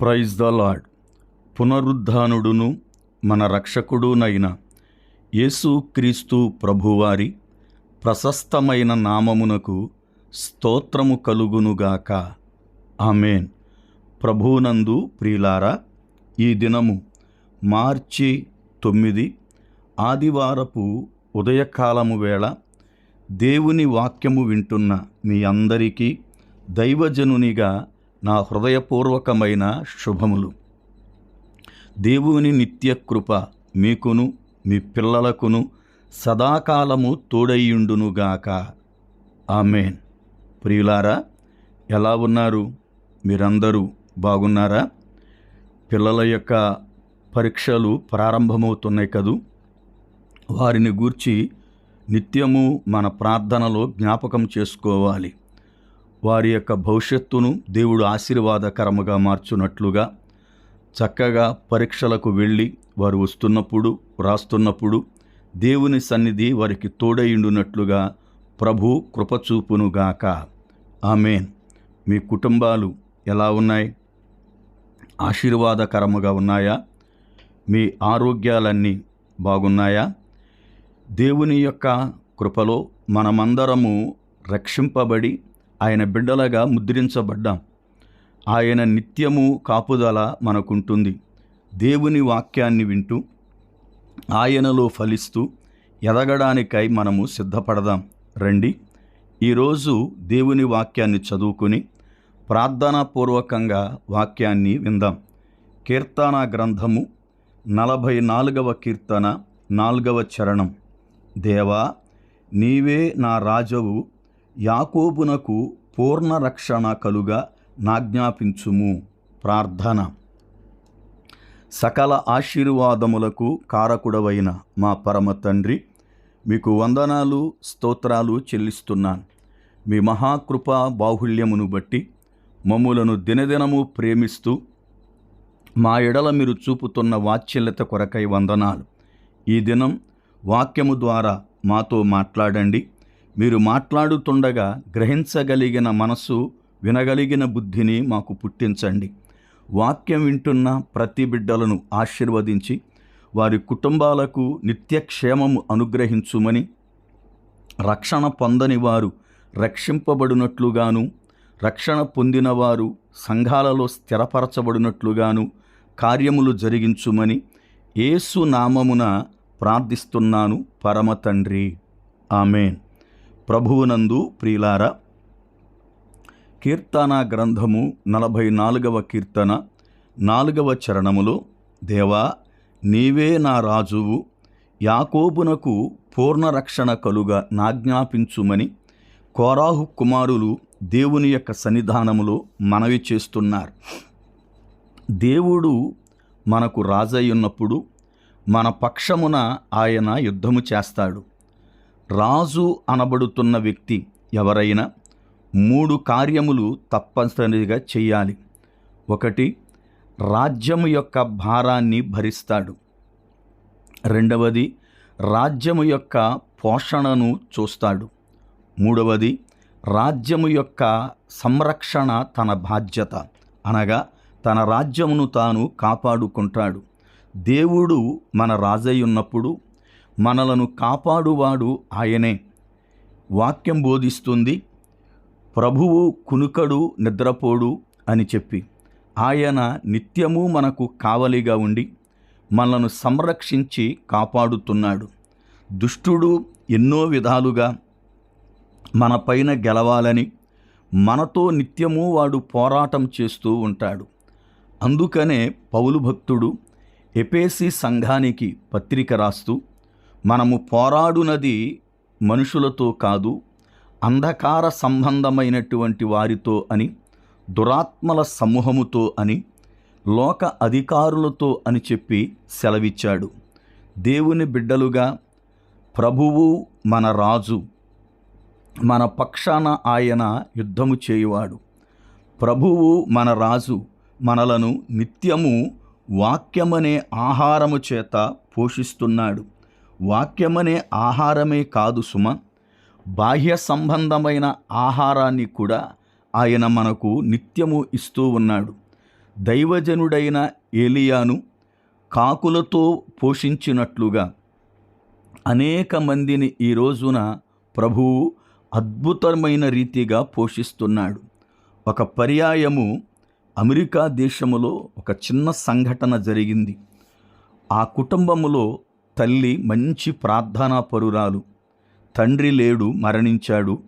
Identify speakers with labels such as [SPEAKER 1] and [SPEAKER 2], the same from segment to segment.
[SPEAKER 1] Praise the lord పునరుద్ధానుడును మన రక్షకుడునైన యేసుక్రీస్తు ప్రభువారి ప్రశస్తమైన నామమునకు స్తోత్రము కలుగునుగాక ఆమెన్. ప్రభునందు ప్రియులారా ఈ దినము మార్చి తొమ్మిది ఆదివారపు ఉదయకాలము వేళ దేవుని వాక్యము వింటున్న మీ అందరికీ దైవజనునిగా నా హృదయపూర్వకమైన శుభములు. దేవుని నిత్య కృప మీకును మీ పిల్లలకును సదాకాలము తోడయ్యుండునుగాక ఆమెన్. ప్రియులారా ఎలా ఉన్నారు మీరందరూ? బాగున్నారా? పిల్లల యొక్క పరీక్షలు ప్రారంభమవుతున్నాయి కదూ? వారిని గూర్చి నిత్యము మన ప్రార్థనలో జ్ఞాపకం చేసుకోవాలి. వారి యొక్క భవిష్యత్తును దేవుడు ఆశీర్వాదకరముగా మార్చున్నట్లుగా చక్కగా పరీక్షలకు వెళ్ళి వారు వస్తున్నప్పుడు రాస్తున్నప్పుడు దేవుని సన్నిధి వారికి తోడయిండునట్లుగా ప్రభు కృపచూపునుగాక ఆమెన్. మీ కుటుంబాలు ఎలా ఉన్నాయి? ఆశీర్వాదకరముగా ఉన్నాయా? మీ ఆరోగ్యాలన్నీ బాగున్నాయా? దేవుని యొక్క కృపలో మనమందరము రక్షింపబడి ఆయన బిడ్డలగా ముద్రించబడ్డాం. ఆయన నిత్యము కాపుదల మనకుంటుంది. దేవుని వాక్యాన్ని వింటూ ఆయనలో ఫలిస్తూ ఎదగడానికై మనము సిద్ధపడదాం. రండి ఈరోజు దేవుని వాక్యాన్ని చదువుకుని ప్రార్థనాపూర్వకంగా వాక్యాన్ని విందాం. కీర్తన గ్రంథము నలభై నాలుగవ కీర్తన నాలుగవ చరణం. దేవా నీవే నా రాజవు యాకోబునకు పూర్ణ రక్షణ కలుగా నాజ్ఞాపించుము. ప్రార్థన. సకల ఆశీర్వాదములకు కారకుడవైన మా పరమ తండ్రి మీకు వందనాలు స్తోత్రాలు చెల్లిస్తున్నాను. మీ మహాకృప బాహుళ్యమును బట్టి మమ్ములను దినదినము ప్రేమిస్తూ మా ఎడల మీరు చూపుతున్న వాత్సల్యత కొరకై వందనాలు. ఈ దినం వాక్యము ద్వారా మాతో మాట్లాడండి. మీరు మాట్లాడుతుండగా గ్రహించగలిగిన మనసు వినగలిగిన బుద్ధిని మాకు పుట్టించండి. వాక్యం వింటున్న ప్రతి బిడ్డలను ఆశీర్వదించి వారి కుటుంబాలకు నిత్యక్షేమము అనుగ్రహించుమని రక్షణ పొందని వారు రక్షింపబడినట్లుగాను రక్షణ పొందినవారు సంఘాలలో స్థిరపరచబడినట్లుగాను కార్యములు జరిగించుమని ఏసు నామమున ప్రార్థిస్తున్నాను. పరమ తండ్రి. ఆమెన్. ప్రభువునందు ప్రియులారా కీర్తన గ్రంథము నలభై నాలుగవ కీర్తన నాలుగవ చరణములో దేవా నీవే నా రాజువు యాకోబునకు పూర్ణ రక్షణ కలుగా నాజ్ఞాపించుమని కోరాహు కుమారులు దేవుని యొక్క సన్నిధానములో మనవి చేస్తున్నారు. దేవుడు మనకు రాజయ్యున్నప్పుడు మన పక్షమున ఆయన యుద్ధము చేస్తాడు. రాజు అనబడుతున్న వ్యక్తి ఎవరైనా మూడు కార్యములు తప్పనిసరిగా చేయాలి. ఒకటి రాజ్యము యొక్క భారాన్ని భరిస్తాడు. రెండవది రాజ్యము యొక్క పోషణను చూస్తాడు. మూడవది రాజ్యము యొక్క సంరక్షణ తన బాధ్యత అనగా తన రాజ్యమును తాను కాపాడుకుంటాడు. దేవుడు మన రాజయ్యున్నప్పుడు మనలను కాపాడువాడు ఆయనే. వాక్యం బోధిస్తుంది ప్రభువు కునుకడు నిద్రపోడు అని చెప్పి. ఆయన నిత్యము మనకు కావలిగా ఉండి మనలను సంరక్షించి కాపాడుతున్నాడు. దుష్టుడు ఎన్నో విధాలుగా మనపైన గెలవాలని మనతో నిత్యము వాడు పోరాటం చేస్తూ ఉంటాడు. అందుకనే పౌలు భక్తుడు ఎపేసి సంఘానికి పత్రిక రాస్తూ మనము పోరాడునది మనుషులతో కాదు అంధకార సంబంధమైనటువంటి వారితో అని దురాత్మల సమూహముతో అని లోక అధికారులతో అని చెప్పి సెలవిచ్చాడు. దేవుని బిడ్డలుగా ప్రభువు మన రాజు మన పక్షాన ఆయన యుద్ధము చేయువాడు. ప్రభువు మన రాజు మనలను నిత్యము వాక్యమనే ఆహారము చేత పోషిస్తున్నాడు. వాక్యమనే ఆహారమే కాదు సుమ. బాహ్య సంబంధమైన ఆహారాన్ని కూడా ఆయన మనకు నిత్యము ఇస్తూ ఉన్నాడు. దైవజనుడైన ఏలియాను కాకులతో పోషించినట్లుగా అనేక మందిని ఈ రోజున ప్రభువు అద్భుతమైన రీతిగా పోషిస్తున్నాడు. ఒక పర్యాయము అమెరికా దేశములో ఒక చిన్న సంఘటన జరిగింది. ఆ కుటుంబములో తల్లి మంచి ప్రార్థనా పరురాలు. తండ్రి లేడు మరణించాడు.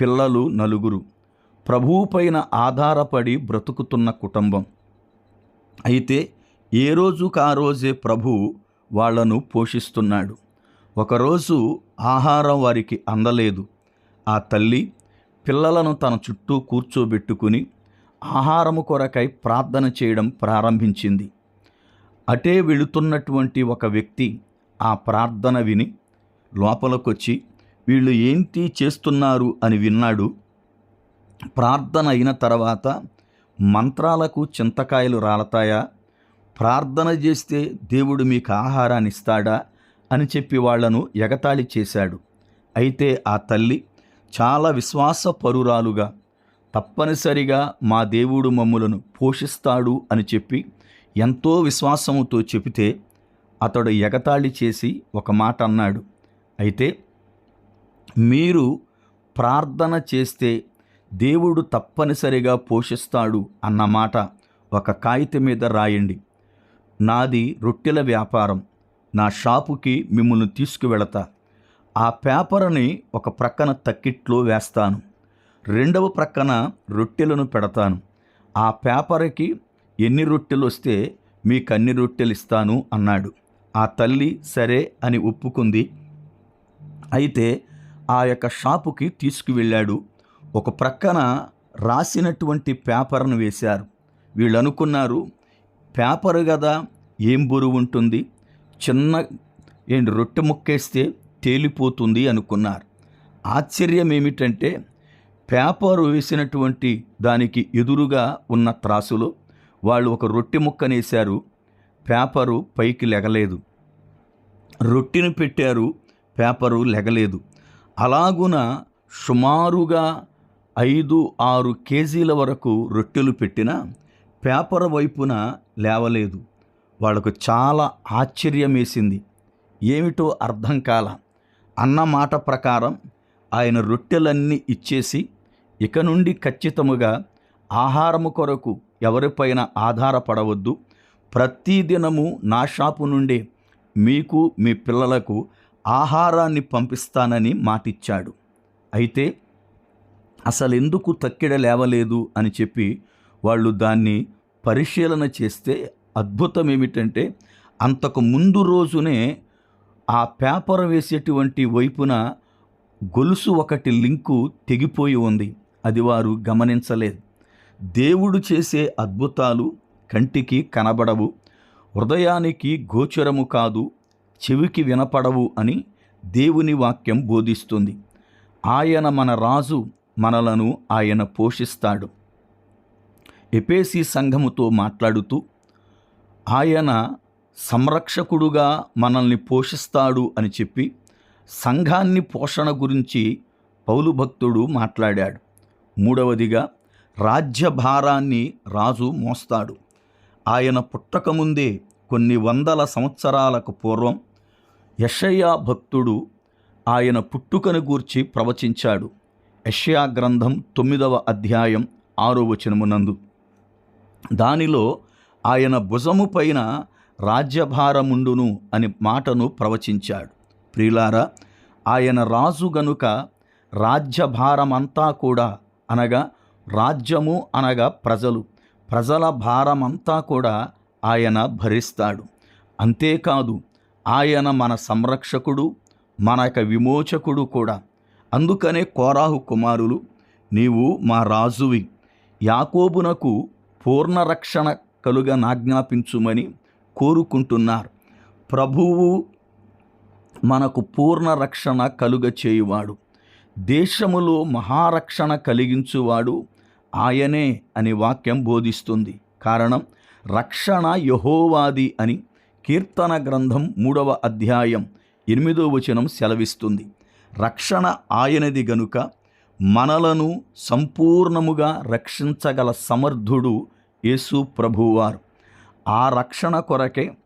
[SPEAKER 1] పిల్లలు నలుగురు. ప్రభువుపైన ఆధారపడి బ్రతుకుతున్న కుటుంబం. అయితే ఏ రోజుకు ఆ రోజే ప్రభు వాళ్ళను పోషిస్తున్నాడు. ఒకరోజు ఆహారం వారికి అందలేదు. ఆ తల్లి పిల్లలను తన చుట్టూ కూర్చోబెట్టుకుని ఆహారము కొరకై ప్రార్థన చేయడం ప్రారంభించింది. అటే వెళుతున్నటువంటి ఒక వ్యక్తి ఆ ప్రార్థన విని లోపలకొచ్చి వీళ్ళు ఏంటి చేస్తున్నారు? అని విన్నాడు. ప్రార్థన అయిన తర్వాత మంత్రాలకు చింతకాయలు రాలతాయా? ప్రార్థన చేస్తే దేవుడు మీకు ఆహారాన్ని ఇస్తాడా? అని చెప్పి వాళ్ళను ఎగతాళి చేశాడు. అయితే ఆ తల్లి చాలా విశ్వాసపరురాలుగా తప్పనిసరిగా మా దేవుడు మమ్ములను పోషిస్తాడు అని చెప్పి ఎంతో విశ్వాసముతో చెబితే అతడు ఎగతాళి చేసి ఒక మాట అన్నాడు. అయితే మీరు ప్రార్థన చేస్తే దేవుడు తప్పనిసరిగా పోషిస్తాడు అన్న మాట ఒక కాగితం మీద రాయండి. నాది రొట్టెల వ్యాపారం. నా షాపుకి మిమ్మల్ని తీసుకువెళతా. ఆ పేపర్ని ఒక ప్రక్కన తక్కిట్లో వేస్తాను. రెండవ ప్రక్కన రొట్టెలను పెడతాను. ఆ పేపర్కి ఎన్ని రొట్టెలు వస్తే మీకు అన్ని రొట్టెలు ఇస్తాను అన్నాడు. ఆ తల్లి సరే అని ఒప్పుకుంది. అయితే ఆ యొక్క షాపుకి తీసుకువెళ్ళాడు. ఒక ప్రక్కన రాసినటువంటి పేపర్ను వేశారు. వీళ్ళు అనుకున్నారు పేపర్ కదా ఏం బరువు ఉంటుంది? చిన్న ఏంటి రొట్టె ముక్కేస్తే తేలిపోతుంది అనుకున్నారు. ఆశ్చర్యం ఏమిటంటే పేపర్ వేసినటువంటి దానికి ఎదురుగా ఉన్న త్రాసులో వాళ్ళు ఒక రొట్టె ముక్కనేశారు. పేపరు పైకి లెగలేదు. రొట్టెను పెట్టారు పేపరు లెగలేదు. అలాగున సుమారుగా ఐదు ఆరు కేజీల వరకు రొట్టెలు పెట్టిన పేపర్ వైపున లేవలేదు. వాళ్ళకు చాలా ఆశ్చర్యమేసింది. ఏమిటో అర్థం కాల. అన్న మాట ప్రకారం ఆయన రొట్టెలన్నీ ఇచ్చేసి ఇక నుండి ఖచ్చితముగా ఆహారము కొరకు ఎవరిపైన ఆధారపడవద్దు. ప్రతిదినము నా షాపు నుండే మీకు మీ పిల్లలకు ఆహారాన్ని పంపిస్తానని మాటిచ్చాడు. అయితే అసలు ఎందుకు తక్కిడ లేవలేదు అని చెప్పి వాళ్ళు దాన్ని పరిశీలన చేస్తే అద్భుతం ఏమిటంటే అంతకు ముందు రోజునే ఆ పేపర్ వేసేటువంటి వైపున గొలుసు ఒకటి లింకు తెగిపోయి ఉంది. అది వారు గమనించలేదు. దేవుడు చేసే అద్భుతాలు కంటికి కనబడవు హృదయానికి గోచరము కాదు చెవికి వినపడవు అని దేవుని వాక్యం బోధిస్తుంది. ఆయన మన రాజు మనలను ఆయన పోషిస్తాడు. ఎపేసి సంఘముతో మాట్లాడుతూ ఆయన సంరక్షకుడుగా మనల్ని పోషిస్తాడు అని చెప్పి సంఘాన్ని పోషణ గురించి పౌలు భక్తుడు మాట్లాడాడు. మూడవదిగా రాజ్యభారాన్ని రాజు మోస్తాడు. ఆయన పుట్టకముందే కొన్ని వందల సంవత్సరాలకు పూర్వం యషయా భక్తుడు ఆయన పుట్టుకను గూర్చి ప్రవచించాడు. యషయా గ్రంథం తొమ్మిదవ అధ్యాయం ఆరో వచనమునందు. దానిలో ఆయన భుజము పైన రాజ్యభారముండును అని మాటను ప్రవచించాడు. ప్రియులారా ఆయన రాజు గనుక రాజ్యభారమంతా కూడా అనగా రాజ్యము అనగా ప్రజలు. ప్రజల భారమంతా కూడా ఆయన భరిస్తాడు. అంతేకాదు ఆయన మన సంరక్షకుడు మన యొక్క విమోచకుడు కూడా. అందుకనే కోరాహు కుమారులు నీవు మా రాజువి. యాకోబునకు పూర్ణ రక్షణ కలుగ నాజ్ఞాపించుమని కోరుకుంటున్నారు. ప్రభువు మనకు పూర్ణ రక్షణ కలుగ చేయువాడు దేశములో మహారక్షణ కలిగించువాడు. ఆయనే అని వాక్యం బోధిస్తుంది. కారణం రక్షణ యహోవాది అని కీర్తన గ్రంథం మూడవ అధ్యాయం ఎనిమిదో వచనం సెలవిస్తుంది. రక్షణ ఆయనది గనుక మనలను సంపూర్ణముగా రక్షించగల సమర్థుడు యేసు ప్రభువారు. ఆ రక్షణ కొరకే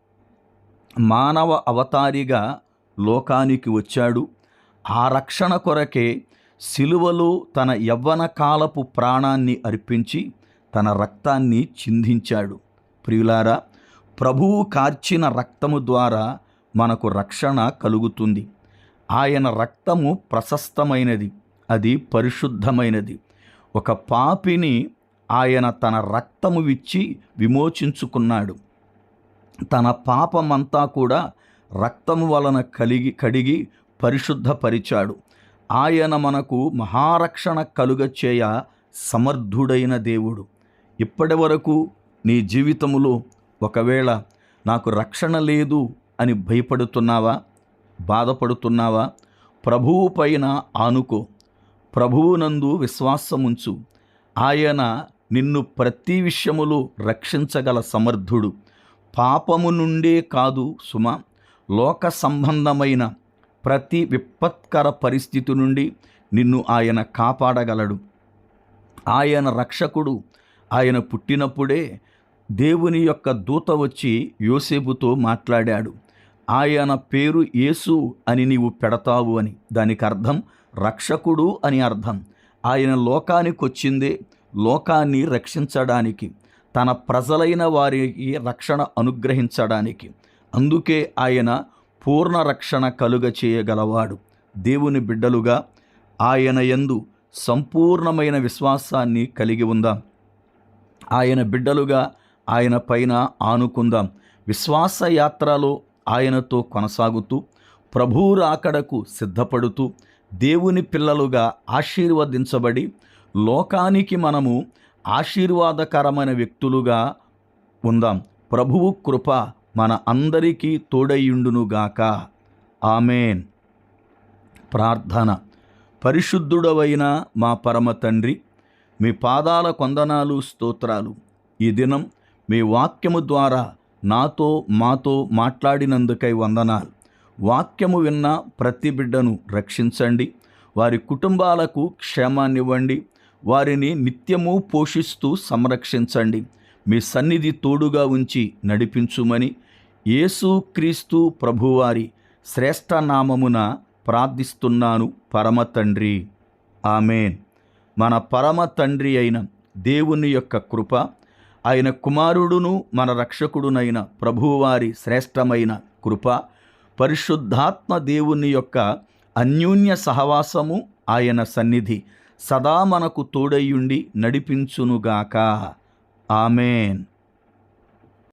[SPEAKER 1] మానవ అవతారిగా లోకానికి వచ్చాడు. ఆ రక్షణ కొరకే సిలువలో తన యవ్వన కాలపు ప్రాణాన్ని అర్పించి తన రక్తాన్ని చిందించాడు. ప్రియులారా ప్రభువు కార్చిన రక్తము ద్వారా మనకు రక్షణ కలుగుతుంది. ఆయన రక్తము ప్రశస్తమైనది అది పరిశుద్ధమైనది. ఒక పాపిని ఆయన తన రక్తము విచ్చి విమోచించుకున్నాడు. తన పాపమంతా కూడా రక్తము వలన కలిగి కడిగి పరిశుద్ధపరిచాడు. ఆయన మనకు మహారక్షణ కలుగచేయ సమర్థుడైన దేవుడు. ఇప్పటి వరకు నీ జీవితములో ఒకవేళ నాకు రక్షణ లేదు అని భయపడుతున్నావా? బాధపడుతున్నావా? ప్రభువు పైన ఆనుకో. ప్రభువునందు విశ్వాసముంచు. ఆయన నిన్ను ప్రతి విషయములో రక్షించగల సమర్థుడు. పాపము నుండే కాదు సుమ. లోక సంబంధమైన ప్రతి విపత్కర పరిస్థితి నుండి నిన్ను ఆయన కాపాడగలడు. ఆయన రక్షకుడు. ఆయన పుట్టినప్పుడే దేవుని యొక్క దూత వచ్చి యోసేపుతో మాట్లాడాడు. ఆయన పేరు యేసు అని నీవు పెడతావు అని. దానికి అర్థం రక్షకుడు అని అర్థం. ఆయన లోకానికి వచ్చిందే లోకాన్ని రక్షించడానికి. తన ప్రజలైన వారికి రక్షణ అనుగ్రహించడానికి. అందుకే ఆయన పూర్ణ రక్షణ కలుగ చేయగలవాడు. దేవుని బిడ్డలుగా ఆయన యందు సంపూర్ణమైన విశ్వాసాన్ని కలిగి ఉందాం. ఆయన బిడ్డలుగా ఆయన పైన ఆనుకుందాం. విశ్వాస యాత్రలో ఆయనతో కొనసాగుతూ ప్రభువు రాకడకు సిద్ధపడుతూ దేవుని పిల్లలుగా ఆశీర్వదించబడి లోకానికి మనము ఆశీర్వాదకరమైన వ్యక్తులుగా ఉందాం. ప్రభువు కృప మన అందరికీ తోడయుండునుగాక ఆమెన్. ప్రార్థన. పరిశుద్ధుడవైన మా పరమ తండ్రి మీ పాదాల కొందనాలు స్తోత్రాలు. ఈ దినం మీ వాక్యము ద్వారా నాతో మాతో మాట్లాడినందుకై వందనాలు. వాక్యము విన్న ప్రతి బిడ్డను రక్షించండి. వారి కుటుంబాలకు క్షేమాన్నివ్వండి. వారిని నిత్యము పోషిస్తూ సంరక్షించండి. మీ సన్నిధి తోడుగా ఉంచి నడిపించుమని యేసుక్రీస్తు ప్రభువారి శ్రేష్ఠ నామమున ప్రార్థిస్తున్నాను పరమ తండ్రి. ఆమెన్. మన పరమ తండ్రి అయిన దేవుని యొక్క కృప ఆయన కుమారుడును మన రక్షకుడునైన ప్రభువారి శ్రేష్టమైన కృప పరిశుద్ధాత్మ దేవుని యొక్క అన్యోన్య సహవాసము ఆయన సన్నిధి సదా మనకు తోడయ్యుండి నడిపించునుగాక. ఆమెన్.